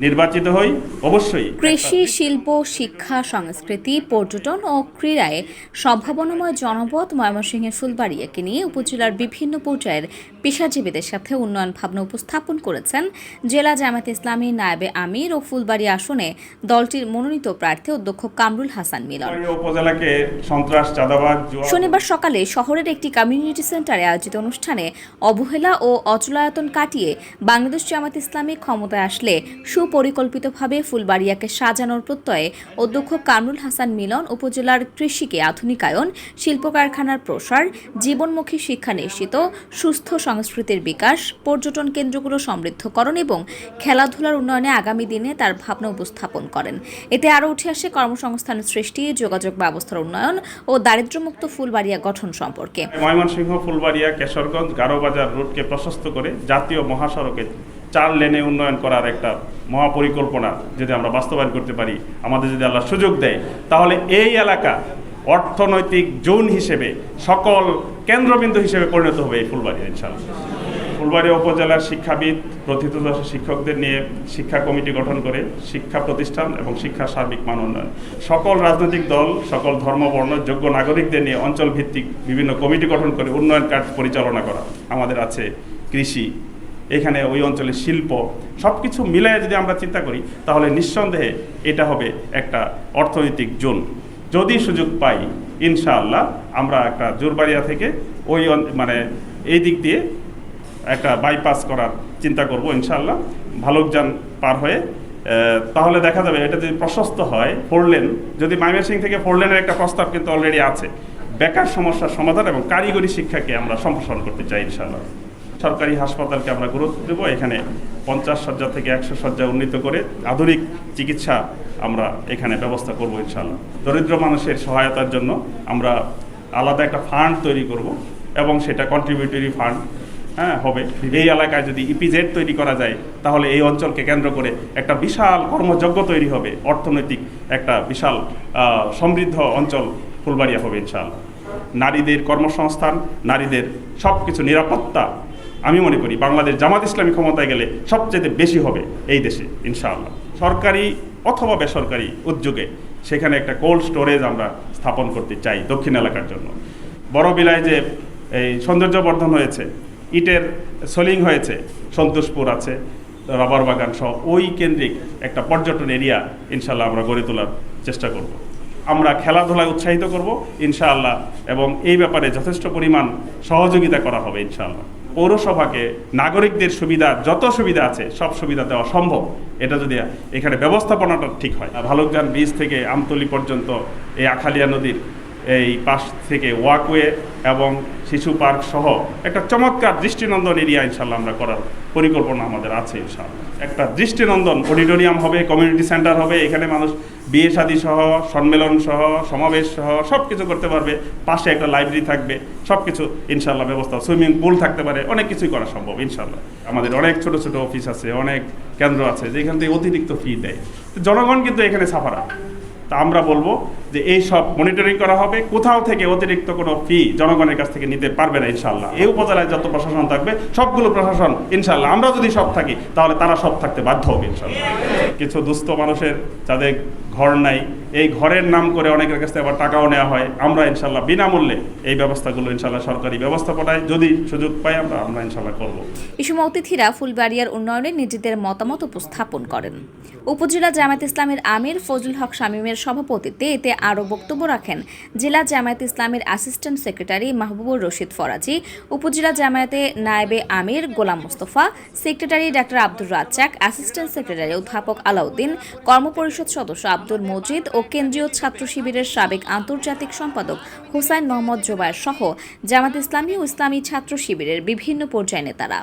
নির্বাচিত হই অবশ্যই। কৃষি শিল্প শিক্ষা সংস্কৃতি পর্যটন ও ক্রীড়ায় সম্ভাবনাময় জনপদ ময়মনসিংহের ফুলবাড়িয়াকে নিয়ে উপজেলার বিভিন্ন পর্যায়ের পেশাজীবীদের সাথে উন্নয়ন ভাবনা উপস্থাপন করেছেন জেলা জামাত ইসলামী নায়েবে আমির ও ফুলবাড়ি আসনে দলটির মনোনীত প্রার্থী অধ্যক্ষ কামরুল হাসান মিলন। উপজেলাকে সন্ত্রাস চাঁদাবাদ শনিবার সকালে শহরের একটি কমিউনিটি সেন্টারে আয়োজিত অনুষ্ঠানে অবহেলা ও অচলায়তন কাটিয়ে বাংলাদেশ জামাত ইসলামী ক্ষমতায় আসলে সুপরিকল্পিতভাবে ফুলবাড়িয়াকে সাজানোর প্রত্যয়ে অধ্যক্ষ কামরুল হাসান মিলন, উপজেলার কৃষিকে আধুনিকায়ন শিল্প কারখানার প্রসার, জীবনমুখী শিক্ষা নিশ্চিত, সুস্থ সংস্কৃতির বিকাশ, পর্যটন কেন্দ্রগুলো সমৃদ্ধকরণ এবং খেলাধুলার উন্নয়নে আগামী দিনে তার ভাবনা উপস্থাপন করেন। এতে আরও উঠে আসে কর্মসংস্থান সৃষ্টি, যোগাযোগ ব্যবস্থার উন্নয়ন ও দারিদ্র্যমুক্ত ফুলবাড়িয়া গঠন সম্পর্কে। ময়মনসিংহ, ফুলবাড়িয়া, কেশরগঞ্জ, গারোবাজার রুটকে প্রশস্ত করে জাতীয় মহাসড়কে চার লেনে উন্নয়ন করার একটা মহাপরিকল্পনা যদি আমরা বাস্তবায়ন করতে পারি, আমাদের যদি আল্লাহ সুযোগ দেয়, তাহলে এই এলাকা অর্থনৈতিক জোন হিসেবে, সকল কেন্দ্রবিন্দু হিসেবে পরিণত হবে এই ফুলবাড়িয়া ইনশাআল্লাহ। ফুলবাড়িয়া উপজেলার শিক্ষাবিদ প্রথিতযশা শিক্ষকদের নিয়ে শিক্ষা কমিটি গঠন করে শিক্ষা প্রতিষ্ঠান এবং শিক্ষা সার্বিক মান উন্নয়ন। সকল রাজনৈতিক দল, সকল ধর্মবর্ণ যোগ্য নাগরিকদের নিয়ে অঞ্চল ভিত্তিক বিভিন্ন কমিটি গঠন করে উন্নয়ন কাজ পরিচালনা করা। আমাদের আছে কৃষি এখানে ওই অঞ্চলের শিল্প সব কিছু মিলায় যদি আমরা চিন্তা করি, তাহলে নিঃসন্দেহে এটা হবে একটা অর্থনৈতিক জোন। যদি সুযোগ পাই, ইনশাআল্লাহ আমরা একটা জোরবাড়িয়া থেকে ওই মানে এই দিক দিয়ে একটা বাইপাস করার চিন্তা করব ইনশাআল্লাহ। ভালুকজান পার হয়ে তাহলে দেখা যাবে এটা যদি প্রশস্ত হয় ফোর লেন যদি ময়মনসিং থেকে ফোর লেনের একটা প্রস্তাব কিন্তু অলরেডি আছে। বেকার সমস্যার সমাধান এবং কারিগরি শিক্ষাকে আমরা সম্প্রসারণ করতে চাই ইনশাআল্লাহ। সরকারি হাসপাতালকে আমরা গুরুত্ব দেবো। এখানে পঞ্চাশ শয্যা থেকে একশো শয্যা উন্নীত করে আধুনিক চিকিৎসা আমরা এখানে ব্যবস্থা করব ইনশাআল্লাহ। দরিদ্র মানুষের সহায়তার জন্য আমরা আলাদা একটা ফান্ড তৈরি করব এবং সেটা কন্ট্রিবিউটরি ফান্ড হ্যাঁ হবে। এই এলাকায় যদি ইপিজেড তৈরি করা যায়, তাহলে এই অঞ্চলকে কেন্দ্র করে একটা বিশাল কর্মযজ্ঞ তৈরি হবে। অর্থনৈতিক একটা বিশাল সমৃদ্ধ অঞ্চল ফুলবাড়িয়া হবে ইনশাআল্লাহ। নারীদের কর্মসংস্থান, নারীদের সব কিছু নিরাপত্তা আমি মনে করি বাংলাদেশ জামাত ইসলামী ক্ষমতায় গেলে সবচেয়ে বেশি হবে এই দেশে, ইনশাআল্লাহ। সরকারি অথবা বেসরকারি উদ্যোগে সেখানে একটা কোল্ড স্টোরেজ আমরা স্থাপন করতে চাই দক্ষিণ এলাকার জন্য। বড় বিলায় যে এই সৌন্দর্যবর্ধন হয়েছে, ইটের সোলিং হয়েছে, সন্তোষপুর আছে, রাবার বাগান সহ ওই কেন্দ্রিক একটা পর্যটন এরিয়া ইনশাল্লাহ আমরা গড়ে তোলার চেষ্টা করব। আমরা খেলাধুলায় উৎসাহিত করব, ইনশাআল্লাহ, এবং এই ব্যাপারে যথেষ্ট পরিমাণ সহযোগিতা করা হবে, ইনশাআল্লাহ। পৌরসভাকে নাগরিকদের সুবিধা, যত সুবিধা আছে, সব সুবিধা দেওয়া সম্ভব। এটা যদি এখানে ব্যবস্থাপনাটা ঠিক হয়। ভালুকজান বীজ থেকে আমতলি পর্যন্ত এই আখালিয়া নদীর এই পাশ থেকে ওয়াকওয়ে এবং শিশু পার্ক সহ একটা চমৎকার দৃষ্টিনন্দন এরিয়া ইনশাল্লাহ আমরা করার পরিকল্পনা আমাদের আছে ইনশাল্লাহ একটা দৃষ্টিনন্দন অডিটোরিয়াম হবে কমিউনিটি সেন্টার হবে, এখানে মানুষ বিয়ে শাদী সহ, সম্মেলন সহ, সমাবেশ সহ সব কিছু করতে পারবে, পাশে একটা লাইব্রেরি থাকবে সব কিছু ইনশাল্লাহ ব্যবস্থা সুইমিং পুল থাকতে পারে, অনেক কিছুই করা সম্ভব ইনশাল্লাহ আমাদের অনেক ছোট ছোট অফিস আছে, অনেক কেন্দ্র আছে, যেখান থেকে অতিরিক্ত ফি দেয়। জনগণ কিন্তু এখানে সাফারা তা আমরা বলব যে এই সব মনিটরিং করা হবে। কোথাও থেকে অতিরিক্ত কোনো ফি জনগণের কাছ থেকে নিতে পারবে না ইনশাল্লাহ এই উপজেলায় যত প্রশাসন থাকবে, সবগুলো প্রশাসন ইনশাল্লাহ আমরা যদি সব থাকি, তাহলে তারা সব থাকতে বাধ্য হবে ইনশাল্লাহ কিছু দুস্থ মানুষের যাদের ঘর নাই এই ঘরের নাম করে অনেকের কাছ আবার টাকাও নেওয়া হয়। আমরা ইনশাল্লাহ বিনামূল্যে এই ব্যবস্থাগুলো ইনশাল্লাহ সরকারি ব্যবস্থাপনায় যদি সুযোগ পাই আমরা আমরা ইনশাল্লাহ করব। এ সময় অতিথিরা ফুলবাড়িয়ার উন্নয়নে নিজেদের মতামত উপস্থাপন করেন। উপজেলা জামায়াত ইসলামের আমির ফজল হক শামীমের সভাপতিত্বে এতে আরও বক্তব্য রাখেন জেলা জামায়াত ইসলামের অ্যাসিস্ট্যান্ট সেক্রেটারি মাহবুবুর রশিদ ফরাজি, উপজেলা জামায়াতে নায়েবে আমির Golam Mostafa, secretary doctor Abdur Razzak, assistant secretary অধ্যাপক আলাউদ্দিন, কর্মপরিষদ সদস্য আব্দুল মজিদ ও কেন্দ্রীয় ছাত্র শিবিরের সাবেক আন্তর্জাতিক সম্পাদক হুসাইন মোহাম্মদ জোবায়ের সহ জামাত ইসলামী ও ইসলামী ছাত্র শিবিরের বিভিন্ন পর্যায় নেতারা।